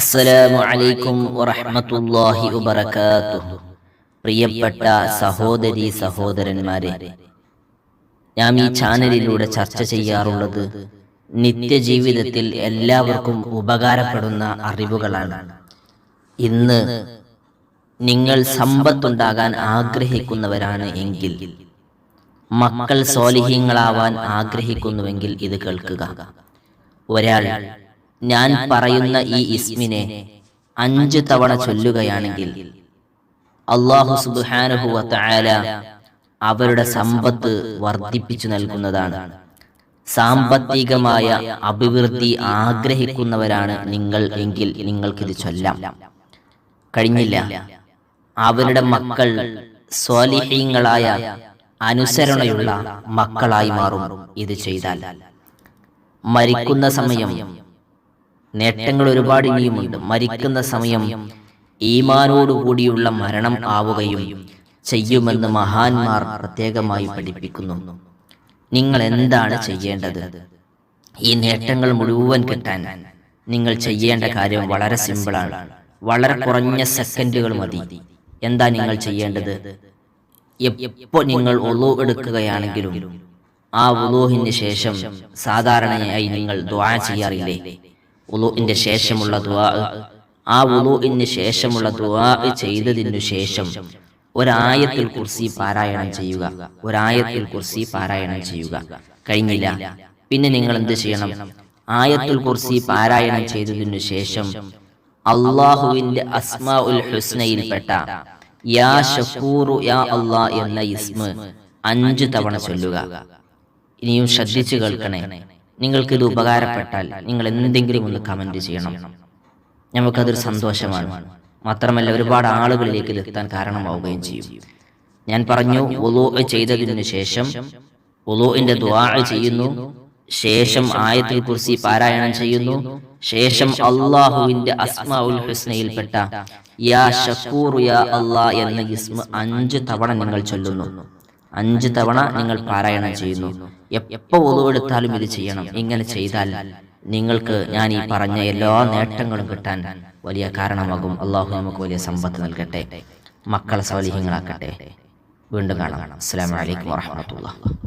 അസ്സലാമു അലൈക്കും വറഹ്മത്തുള്ളാഹി വബറകാതുഹു. പ്രിയപ്പെട്ട സഹോദരി സഹോദരന്മാരെ ഞാൻ ഈ ചാനലിലൂടെ ചർച്ച ചെയ്യാറുള്ളത് നിത്യജീവിതത്തിൽ എല്ലാവർക്കും ഉപകാരപ്പെടുന്ന അറിവുകളാണ്. ഇന്ന് നിങ്ങൾ സമ്പത്തുണ്ടാകാൻ ആഗ്രഹിക്കുന്നവരാണ് എങ്കിൽ മക്കൾ സോലിഹ്യങ്ങളാവാൻ ആഗ്രഹിക്കുന്നുവെങ്കിൽ ഇത് കേൾക്കുക. ഒരാൾ ഞാൻ പറയുന്ന ഈ ഇസ്മിനെ അഞ്ച് തവണ ചൊല്ലുകയാണെങ്കിൽ അള്ളാഹു സുബാനുഹുവ തആല അവരുടെ സമ്പത്ത് വർദ്ധിപ്പിച്ചു നൽകുന്നതാണ്. സാമ്പത്തികമായ അഭിവൃദ്ധി ആഗ്രഹിക്കുന്നവരാണ് നിങ്ങൾ എങ്കിൽ നിങ്ങൾക്കിത് ചൊല്ലാം. കഴിഞ്ഞില്ല. അവരുടെ മക്കൾ സ്വാലിഹീങ്ങളായ അനുസരണയുള്ള മക്കളായി മാറും ഇത് ചെയ്താൽ. മരിക്കുന്ന സമയം നേട്ടങ്ങൾ ഒരുപാട് ഇനിയുമുണ്ട്. മരിക്കുന്ന സമയം ഈമാനോടുകൂടിയുള്ള മരണം ആവുകയും ചെയ്യുമെന്ന് മഹാന്മാർ പ്രത്യേകമായി പഠിപ്പിക്കുന്നു. നിങ്ങൾ എന്താണ് ചെയ്യേണ്ടത്? ഈ നേട്ടങ്ങൾ മുഴുവൻ കിട്ടാൻ നിങ്ങൾ ചെയ്യേണ്ട കാര്യം വളരെ സിമ്പിളാണ്. വളരെ കുറഞ്ഞ സെക്കൻഡുകൾ മതി. എന്താ നിങ്ങൾ ചെയ്യേണ്ടത്? എപ്പോൾ നിങ്ങൾ ഒളു എടുക്കുകയാണെങ്കിലും ആ ഉലോഹിന് ശേഷം സാധാരണയായി നിങ്ങൾ ദ്വാ ചെയ്യാറില്ലേ? ഉലുവിന്റെ ശേഷമുള്ള ദ്വാ ആ ഉലുവിന് ശേഷമുള്ള ദ്വാ ചെയ്തതിനു ശേഷം ഒരായത്തിൽ കുർസി പാരായണം ചെയ്യുക. ഒരായത്തിൽ കുർസി പാരായണം ചെയ്യുക. കഴിഞ്ഞില്ല. പിന്നെ നിങ്ങൾ എന്ത് ചെയ്യണം? ആയത്തുൽ കുർസി പാരായണം ചെയ്തതിനു ശേഷം അള്ളാഹുവിന്റെ അസ്മാ ഉൽ ഹുസ്നയിൽപ്പെട്ട യാ ഷക്കൂറു യാ അള്ളാ എന്ന ഇസ്മ അഞ്ചു തവണ ചൊല്ലുക. ഇനിയും ശ്രദ്ധിച്ചു കേൾക്കണേ. നിങ്ങൾക്ക് ഇത് ഉപകാരപ്പെട്ടാൽ നിങ്ങൾ എന്തെങ്കിലും ഒന്ന് കമന്റ് ചെയ്യണം. നമുക്കതൊരു സന്തോഷമാണ്. മാത്രമല്ല ഒരുപാട് ആളുകളിലേക്ക് ഇത് എത്താൻ കാരണമാവുകയും ചെയ്യും. ഞാൻ പറഞ്ഞു ഒലോ ചെയ്തതിനു ശേഷം ഒലോന്റെ ദ്വാ ചെയ്യുന്നു. ശേഷം ആയത്തിൽ കുറിച്ച് പാരായണം ചെയ്യുന്നു. ശേഷം അള്ളാഹുവിന്റെ അസ്മാഉൽ ഹുസ്നയിൽപ്പെട്ട യാ ഷക്കൂർ യാ അള്ളാ എന്ന ഇസ്മ അഞ്ച് തവണ നിങ്ങൾ ചൊല്ലുന്നു. അഞ്ച് തവണ നിങ്ങൾ പാരായണം ചെയ്യുന്നു. എപ്പോ ഒതുവെടുത്താലും ഇത് ചെയ്യണം. ഇങ്ങനെ ചെയ്താൽ നിങ്ങൾക്ക് ഞാൻ ഈ പറഞ്ഞ എല്ലാ നേട്ടങ്ങളും കിട്ടാൻ വലിയ കാരണമാകും. അള്ളാഹു നമുക്ക് വലിയ സമ്പത്ത് നൽകട്ടെ. മക്കളെ സൗലഹ്യങ്ങളാക്കട്ടെ. വീണ്ടും കാണാം. അസ്സാം വലൈക്കും വാഹമത്തുള്ള